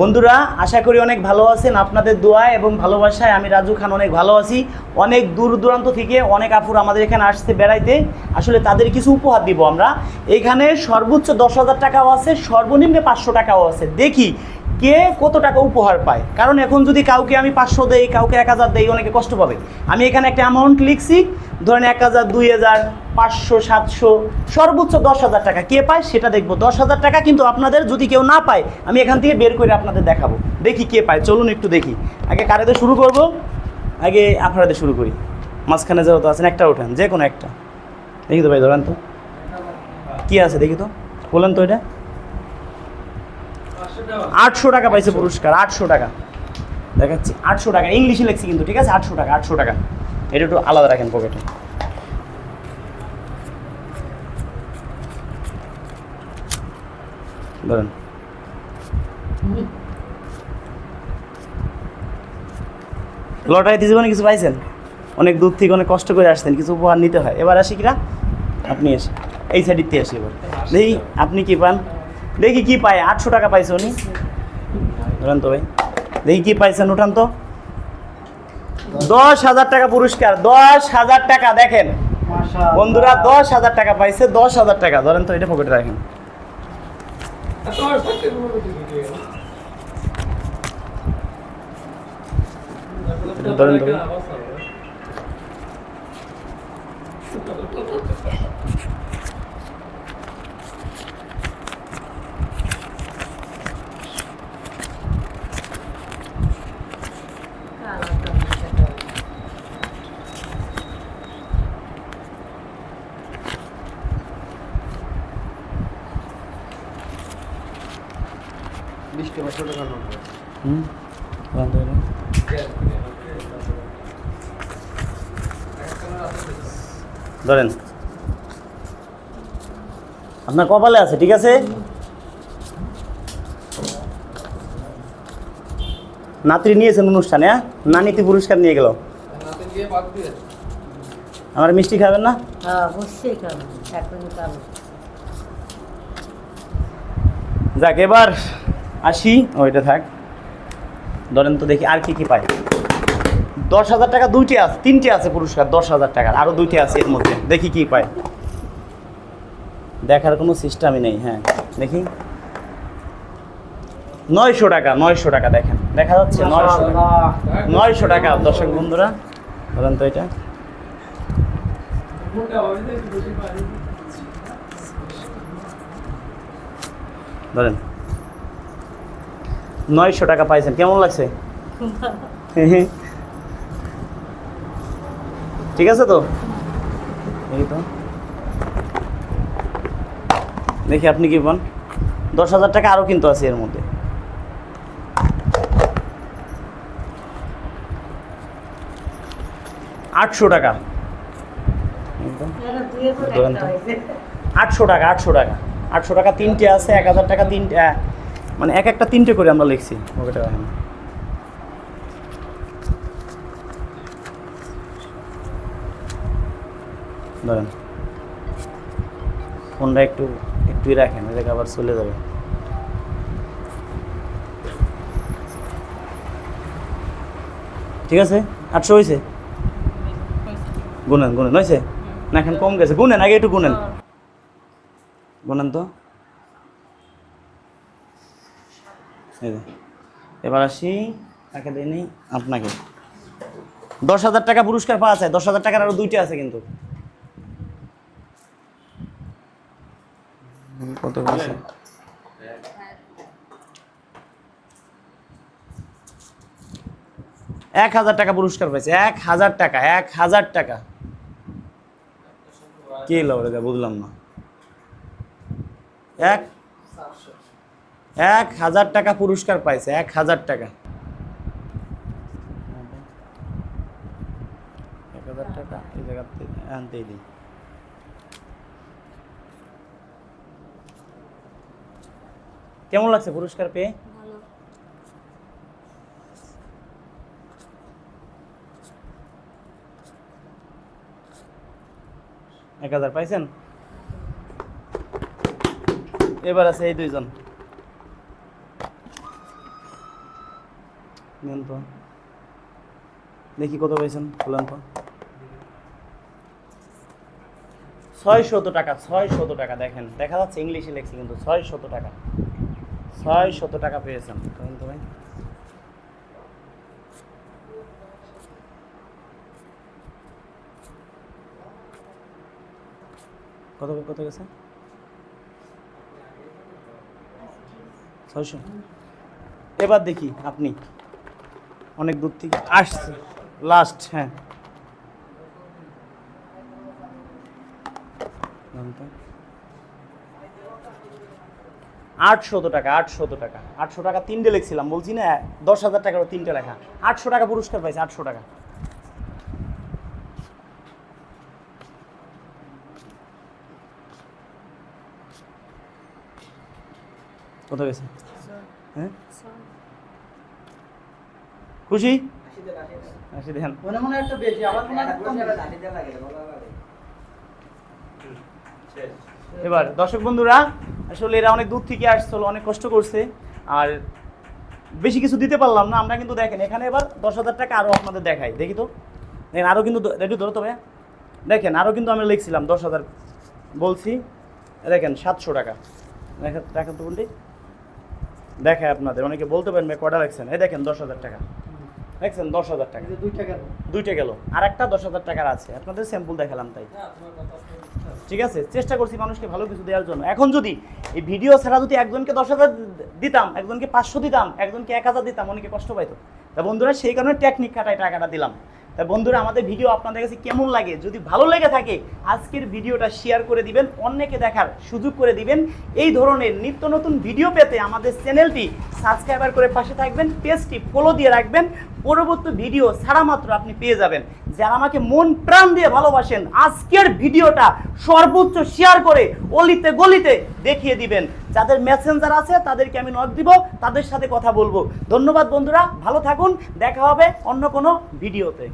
বন্ধুরা, আশা করি অনেক ভালো আছেন আপনাদের দোয়ায় এবং ভালোবাসায়। আমি রাজু খান অনেক ভালো আছি। অনেক দূর দূরান্ত থেকে অনেক আপুর আমাদের এখানে আসতে বেড়াইতে। আসলে তাদের কিছু উপহার দিব আমরা। এখানে সর্বোচ্চ দশ হাজার টাকাও আছে, সর্বনিম্ন পাঁচশো টাকাও আছে। দেখি কে কত টাকা উপহার পায়? কারণ এখন যদি কাউকে আমি পাঁচশো দেই, কাউকে এক হাজার দেই, অনেকে কষ্ট পাবে। আমি এখানে একটা অ্যামাউন্ট লিখছি, ধরেন এক হাজার, দুই হাজার, পাঁচশো, সাতশো, সর্বোচ্চ দশ হাজার টাকা। কে পায় সেটা দেখব। দশ হাজার টাকা কিন্তু আপনাদের যদি কেউ না পায়, আমি এখান থেকে বের করে আপনাদের দেখাবো। দেখি কে পায়। চলুন একটু দেখি। আগে কারেতে শুরু করব? আগে আপনাদের শুরু করি। মাঝখানে যেহেতু আছেন, একটা ওঠেন যে কোনো একটা। দেখি তো ভাই, ধরেন তো। কি আছে দেখি তো? বলেন তো এটা। আটশো টাকা পাইছে পুরস্কার আটশো টাকা। দেখাচ্ছি আটশো টাকা ইংলিশে লেখছি কিন্তু ঠিক আছে? আটশো টাকা আটশো টাকা। এটা একটু আলাদা রাখেন পকেটে ধরেন। লটারিতে জীবনে কিছু পাইছেন? অনেক দূর থেকে অনেক কষ্ট করে আসছেন কিছু উপহার নিতে হয়। এবার আসি কিনা? আপনি এসে এই সাইডের আসি এবার। দেখি আপনি কি পান? দেখি কি পায় আটশো টাকা পাইছে উনি। ধরেন তো ভাই। দেখি কি পাইছেন উঠান তো। দশ হাজার টাকা পুরস্কার দশ হাজার টাকা দেখেন। বন্ধুরা দশ হাজার টাকা পাইছে দশ হাজার টাকা। ধরেন তো এটা পকেটে রাখেন। ধরেন তো ভাই। হুম? ধরেন। আপনার কপালে আছে ঠিক আছে? নাত্রী নিয়েছেন অনুষ্ঠানে হ্যাঁ? নানিতি পুরস্কার নিয়ে গেল। আমার মিষ্টি খাবেন না? হ্যাঁ যাক এবার আসি ওইটা থাক। ধরেন তো দেখি আর কি কি পাই। দশ হাজার টাকা দুইটি আছে তিনটে আছে পুরস্কার দশ হাজার টাকার। আরও দুইটি আছে এর মধ্যে। দেখি কি পায় দেখার কোনো সিস্টেমই নেই হ্যাঁ। দেখি। নয়শো টাকা নয়শো টাকা দেখেন। দেখা যাচ্ছে নয়শো টাকা। নয়শো টাকা দর্শক বন্ধুরা। ধরেন তো এটা। ধরেন। নয়শো টাকা পাইছেন। কেমন লাগছে? ঠিক আছে তো? এই তো। দেখি আপনি কি পান দশ হাজার টাকা আরও কিন্তু আছে এর মধ্যে। আটশো টাকা। আটশো টাকা আটশো টাকা। আটশো টাকা তিনটে আছে, এক হাজার টাকা তিনটে মানে এক একটা তিনটে করে আমরা লিখছি। ধরেন। ফোনটা একটু একটুই রাখেন এটাকে আবার চলে যাবে। ঠিক আছে? আটশো হয়েছে? গুনেন গুনেন। হয়েছে? না এখন কম গেছে। গুনেন আগে একটু গুনেন। গুনেন তো এই যে। এবার আসি। তাকে দেয়নি আপনাকে। দশ হাজার টাকা পুরস্কার পাওয়া যায়। দশ হাজার টাকার আরও দুইটা আছে কিন্তু। কত আছে? এক হাজার টাকা পুরস্কার পাইছে এক হাজার টাকা এক হাজার টাকা। কে লড়ে বুঝলাম না। এক এক হাজার টাকা পুরস্কার পাইছে এক হাজার টাকা। এক হাজার টাকা এই জায়গাতে আনতেই দিই। কেমন লাগছে পুরস্কার পেয়ে? এক হাজার পাইছেন? এবার আছে এই দুইজন। নেন তো দেখি কত পেয়েছেন বলেন তো ছয় শত টাকা ছয় শত টাকা, দেখেন, দেখা যাচ্ছে ইংলিশে লেখছি কিন্তু ছয় শত টাকা। ছয় শত টাকা পেয়েছেন বলেন তো কত কত গেছে? ছয়শো। এবার দেখি আপনি। অনেক দূর থেকে আসছে। লাস্ট হ্যাঁ। আটশত টাকা আটশত টাকা। আটশো টাকা তিনটে লিখছিলাম বলছি না দশ হাজার টাকার তিনটে লেখা। আটশো টাকা পুরস্কার পাইছে আটশো টাকা। কত গেছে? হ্যাঁ? খুশি? মনে মনে একটা বেশি মনে হয় কম এবার দর্শক বন্ধুরা আসলে এরা অনেক দূর থেকে আসছিল অনেক কষ্ট করছে আর বেশি কিছু দিতে পারলাম না আমরা কিন্তু দেখেন এখানে এবার দশ হাজার টাকা আরও আপনাদের দেখাই। দেখি তো। দেখেন আরও কিন্তু রেডি ধরো তবে দেখেন আরও কিন্তু আমি লিখছিলাম দশ হাজার বলছি। দেখেন সাতশো টাকা। দেখেন দেখেন তো বললি দেখায় আপনাদের অনেকে বলতে পারেন কটা রাখছেন এই দেখেন দশ হাজার টাকা। দেখছেন দশ হাজার টাকা। দুইটা গেল। আর একটা দশ হাজার টাকার আছে। আপনাদের স্যাম্পল দেখালাম তাই। ঠিক আছে চেষ্টা করছি মানুষকে ভালো কিছু দেওয়ার জন্য। এখন যদি এই ভিডিও ছাড়া যদি একজনকে দশ হাজার দিতাম একজনকে পাঁচশো দিতাম একজনকে এক হাজার দিতাম অনেকে কষ্ট পাইতো। তা বন্ধুরা সেই কারণে টেকনিক খাটায় টাকাটা দিলাম। বন্ধুরা, আমাদের ভিডিও আপনাদের কাছে কেমন লাগে? যদি ভালো লেগে থাকে, আজকের ভিডিওটা শেয়ার করে দিবেন, অন্যকে দেখার সুযোগ করে দিবেন। এই ধরনের নিত্য নতুন ভিডিও পেতে আমাদের চ্যানেলটি সাবস্ক্রাইবার করে পাশে থাকবেন পেজটি ফলো দিয়ে রাখবেন। পরবর্তী ভিডিও ছাড়া মাত্র আপনি পেয়ে যাবেন। যারা আমাকে মন প্রাণ দিয়ে ভালোবাসেন, আজকের ভিডিওটা সর্বোচ্চ শেয়ার করে অলিতে গলিতে দেখিয়ে দিবেন। যাদের মেসেঞ্জার আছে, তাদেরকে আমি নক দিব, তাদের সাথে কথা বলব। ধন্যবাদ বন্ধুরা, ভালো থাকুন, দেখা হবে অন্য কোনো ভিডিওতে